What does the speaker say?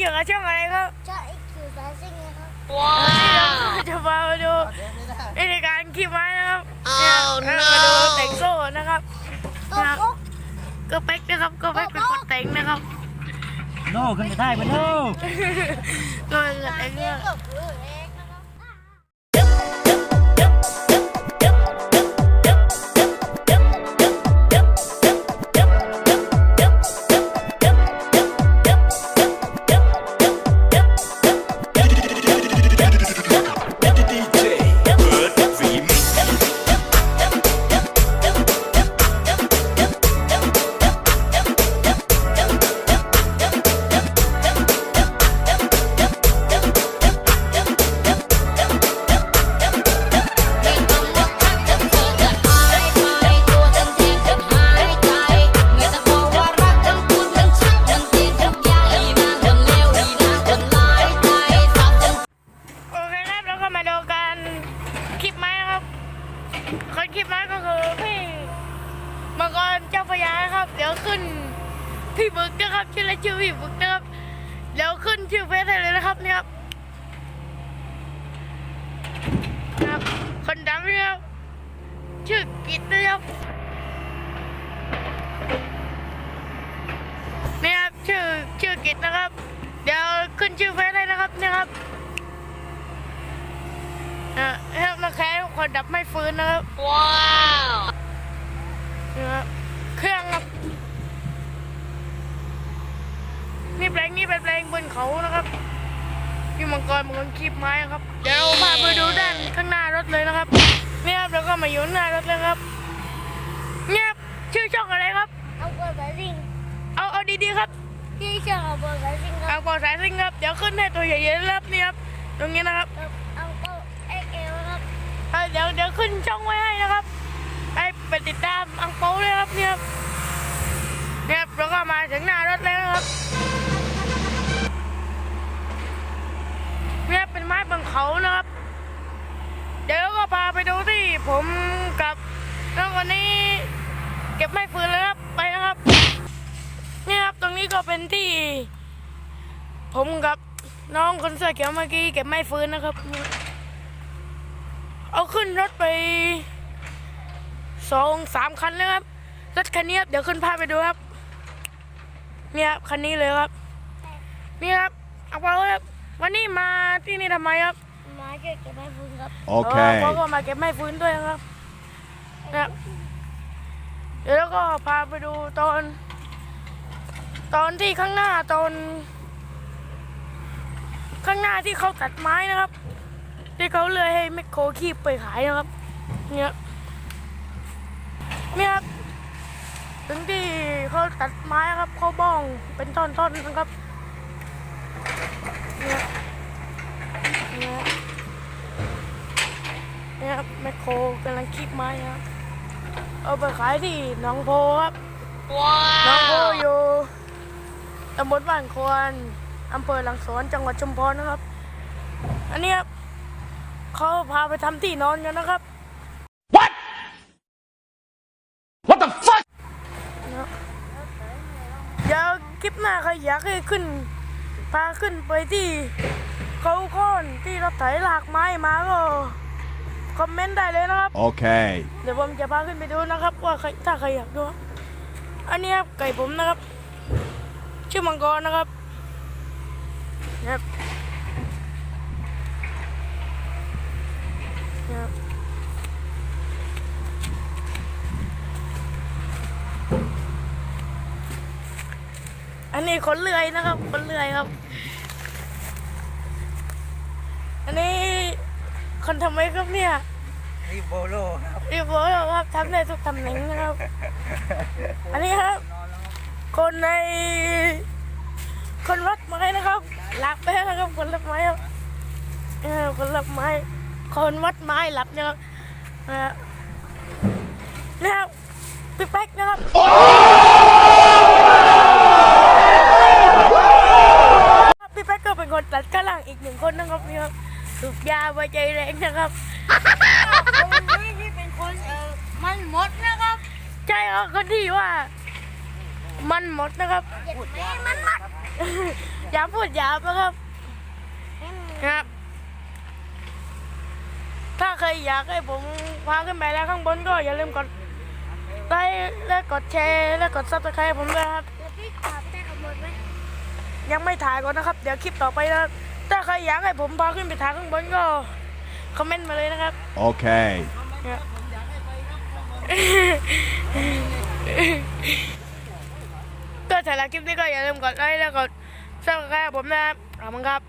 อยู่กับช่องอะไรครับจะไอ้คิวสายซิ่งนะครับเราจะมาดูวิธีการขี่ม้านะครับเนี่ยมาดูแต่งโซ่นะครับตัวปุ๊กก็เป๊กนะครับก็เป๊กเป็นคนแต่งนะครับโน่ขึ้นไปได้ปะโน่ก็เป็นคนแต่งเรีย พี่บึกนะครับชื่ออะไรชื่อพี่บึกนะครับเดี๋ยวขึ้นชื่อเฟซให้เลยนะครับเนี่ยครับนะครับคนดังเนี่ยครับชื่อกิตนะครับเนี่ยครับชื่อชื่อกิตนะครับ เดี๋ยวขึ้นชื่อเฟซให้นะครับเนี่ยครับเออให้มาแค่คนดับไม่ฟื้นนะครับว้าวนะครับเครื่องครับ นี่แปลงนี่เป็นแปลงบนเขานะครับพี่มังกรมังกรคีบไม้ครับ เดี๋ยวเราพาไปดูด้านข้างหน้ารถเลยนะครับเนี่ยครับแล้วก็มาอยู่หน้ารถเลยครับเนี่ยครับชื่อช่องอะไรครับเอาเบอร์สายซิ่งเอาเอาดีๆครับที่เชื่อเอาเบอร์สายซิ่งคเอารับปอสายซิงครับเดี๋ยวขึ้นให้ตัวใหญ่ๆนะครับนี่ครับตรงนี้นะครับเอาเบอร์เอ็กเอลครับเอ่อเดี๋ยวเดี๋ยวขึ้นช่องไว้ให้นะครับให้ไปติดตามอังเปาเลยครับเนี่ยครับเนี่ยครับแล้วก็มาถึงหน้ารถแล้วนะครับเนี่ยเป็นไม้บนเขานะครับ เดี๋ยวก็พาไปดูที่ผมกับน้องคนนี้ เก็ บไม้ฟืนแล้วครับไปนะครับเนี่ยครับตรงนี้ก็เป็นที่ ผมกับน้องคนเสื้อเขียวเมื่อกี้เก็บไม้ฟืนนะครับเนี่ยเอาขึ้นรถไปสองสามคันเลยครับรถคันนี้ครับเดี๋ยวขึ้นพาไปดูครับเนี่ยครับคันนี้เลยครับ นี่ครับเอาเปาครับวันนี้มาที่นี่ทำไมครับมาช่วยเก็บให้คุณครับอ๋อ Okay. เพราะว่ามาเก็บไม้ฟื้นด้วยครับนะครับ เดี๋ยวแล้วก็พาไปดูตอน ตอนที่ข้างหน้าตอน ข้างหน้าที่เขาตัดไม้นะครับ ที่เขาเลยให้แมคโครคีบไปขายนะครับ เนี่ยเนี่ยครับถึงที่เขาตัดไม้ครับเขาบ้องเป็นท่อนๆนะครับเนี่ยเนี่ยเนี่ยแมคโครกำลังคีบไม้ครับ เอาไปขายที่หนองโพครับหนองโพอยู่ตำบลบ้านควรอำเภอหลังสวนจังหวัดชุมพรนะครับ อันนี้ครับเขาพาไปทำที่นอนกันนะครับ What? What the fuck? เดี๋ยวคลิปหน้าใครอยากให้ขึ้น พาขึ้นไปที่เขาโค่นที่รถไถลากไม้มาก็ คอมเมนต์ได้เลยนะครับ Okay. เดี๋ยวผมจะพาขึ้นไปดูนะครับ ว่าใครถ้าใครอยากดู อันนี้ครับไก่ผมนะครับ ชื่อมังกรนะครับนะครับนะครับอันนี้คนเลื่อยนะครับ คนเลื่อยครับ อันนี้ คนทำไมครับเนี่ยนี่โบโลครับรีโวครับทำได้ทุกตำแหน่งนะครับ อันนี้ครับ คนใน คนรักไม้นะครับหลับไปแล้วนะครับคนรักไม้ครับเออคนรักไม้ คนวัดไม้หลับนะครับนะฮะนะครับพี่แป๊กนะครับพี่แป๊กก็เป็นคนตัดกระหลังอีกหนึ่งคนนะครับนี่ครับ สูบยาไว้ใจแรงนะครับคนนี้ที่เป็นคนเออมันหมดนะครับ ใช่ครับคนที่ว่า มันหมดนะครับเจ็บแม่มันหมดอย่าพูดหยาบนะครับ ครับ ถ้าใครอยากให้ผมพาขึ้นไปแล้วข้างบนก็อย่าลืมกดไลค์และกดแชร์และกดซับสไครต์ผมด้วยครับแล้วพี่ขับได้เอาหมดไหมยังไม่ถ่ายก่อนนะครับ เดี๋ยวคลิปต่อไปนะครับ ถ้าใครอยากให้ผมพาขึ้นไปถ่ายข้างบนก็คอมเมนต์มาเลยนะครับ Okay. ก็สำหรับคลิปนี้ก็อย่าลืมกดไลค์และกดซับสไครต์ผมนะครับขอบคุณครับ